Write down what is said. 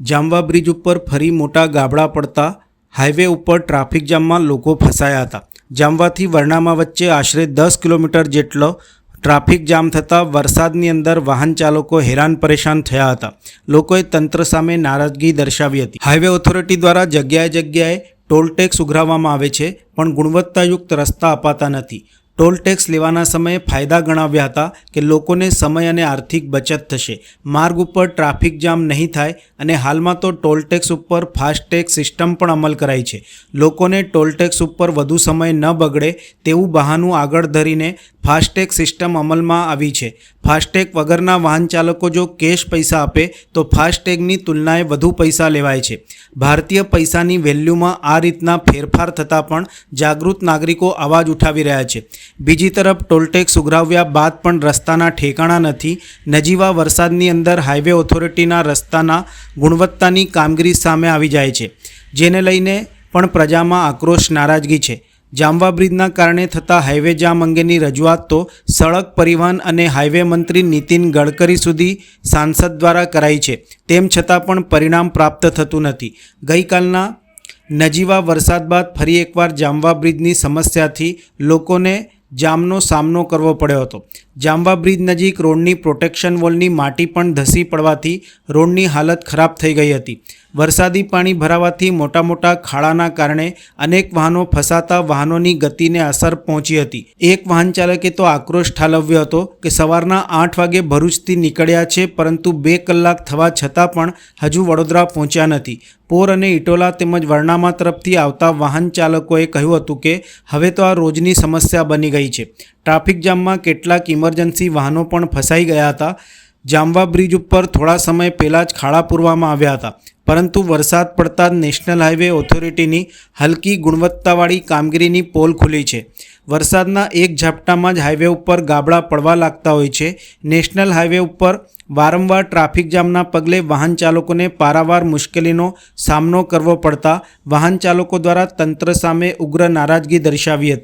જામવા bridge ઉપર ફરી મોટા ગાબડા પડતા હાઈવે ઉપર ટ્રાફિક જામમાં લોકો ફસાયા હતા. જામવાથી વરણામા વચ્ચે આશરે દસ કિલોમીટર જેટલો ટ્રાફિક જામ થતાં વરસાદની અંદર વાહન ચાલકો હેરાન પરેશાન થયા હતા. લોકોએ તંત્ર સામે નારાજગી દર્શાવી હતી. હાઈવે ઓથોરિટી દ્વારા જગ્યાએ જગ્યાએ ટોલ ટેક્સ ઉઘરાવવામાં આવે છે, પણ ગુણવત્તાયુક્ત રસ્તા અપાતા નથી. ટોલ ટેક્સ લેવાના સમયે ફાયદા ગણાવ્યા હતા કે લોકોને સમય અને આર્થિક બચત થશે. માર્ગ ઉપર ટ્રાફિક જામ નહીં થાય અને હાલમાં તો ટોલ ટેક્સ ઉપર ફાસ્ટેગ સિસ્ટમ પણ અમલ કરાઈ છે. લોકોને ટોલ ટેક્સ ઉપર વધુ સમય ન બગડે તેવું બહાનું આગળ ધરીને ફાસ્ટેગ સિસ્ટમ અમલમાં આવી છે. ફાસ્ટેગ વગરના વાહન ચાલકો જો કેશ પૈસા આપે, તો ફાસ્ટેગની તુલનાએ વધુ પૈસા લેવાય છે. ભારતીય પૈસાની વેલ્યુમાં આ રીતના ફેરફાર થતાં પણ જાગૃત નાગરિકો અવાજ ઉઠાવી રહ્યા છે. બીજી તરફ, ટોલટેક્સ ઉઘરાવ્યા બાદ પણ રસ્તાના ઠેકાણા નથી. નજીવા વરસાદની અંદર હાઈવે ઓથોરિટીના રસ્તાના ગુણવત્તાની કામગીરી સામે આવી જાય છે. જેને લઈને પણ પ્રજામાં આક્રોશ નારાજગી છે. જામવા બ્રિજના કારણે થતા હાઈવે જામ અંગેની રજૂઆત તો સડક પરિવહન અને હાઈવે મંત્રી નીતિન ગડકરી સુધી સાંસદ દ્વારા કરાઈ છે. તેમ છતાં પણ પરિણામ પ્રાપ્ત થતું નથી. ગઈકાલના નજીવા વરસાદ બાદ ફરી એકવાર જામવા બ્રિજની સમસ્યાથી લોકોને જામનો સામનો કરવો પડ્યો હતો. જામવા બ્રિજ નજીક રોડની પ્રોટેક્શન વોલની માટી પણ ધસી પડવાથી રોડની હાલત ખરાબ થઈ ગઈ હતી. વરસાદી પાણી ભરાવાથી મોટા મોટા ખાડાના કારણે અનેક વાહનો ફસાતા વાહનોની ગતિને અસર પહોંચી હતી. એક વાહન ચાલકે તો આક્રોશ ઠાલવ્યો હતો કે સવારના આઠ વાગે ભરૂચથી નીકળ્યા છે, પરંતુ બે કલાક થવા છતાં પણ હજુ વડોદરા પહોંચ્યા નથી. પોર અને ઇટોલા તેમજ વર્ણામા તરફથી આવતા વાહન ચાલકોએ કહ્યું હતું કે, હવે તો આ રોજની સમસ્યા બની ગઈ છે. ટ્રાફિક જામમાં કેટલાક ઇમરજન્સી વાહનો પણ ફસાઈ ગયા હતા. જામવા બ્રિજ ઉપર થોડા સમય પહેલાં જ ખાડા પૂરવામાં આવ્યા હતા. પરંતુ વરસાદ પડતા જ નેશનલ હાઈવે ઓથોરિટીની હલકી ગુણવત્તાવાળી કામગીરીની પોલ ખુલી છે. વરસાદના એક ઝાપટામાં જ હાઈવે ઉપર ગાબડા પડવા લાગતા હોય છે. નેશનલ હાઈવે ઉપર વારંવાર ટ્રાફિક જામના પગલે વાહન ચાલકોને પારાવાર મુશ્કેલીનો સામનો કરવો પડતા વાહન ચાલકો દ્વારા તંત્ર સામે ઉગ્ર નારાજગી દર્શાવી હતી.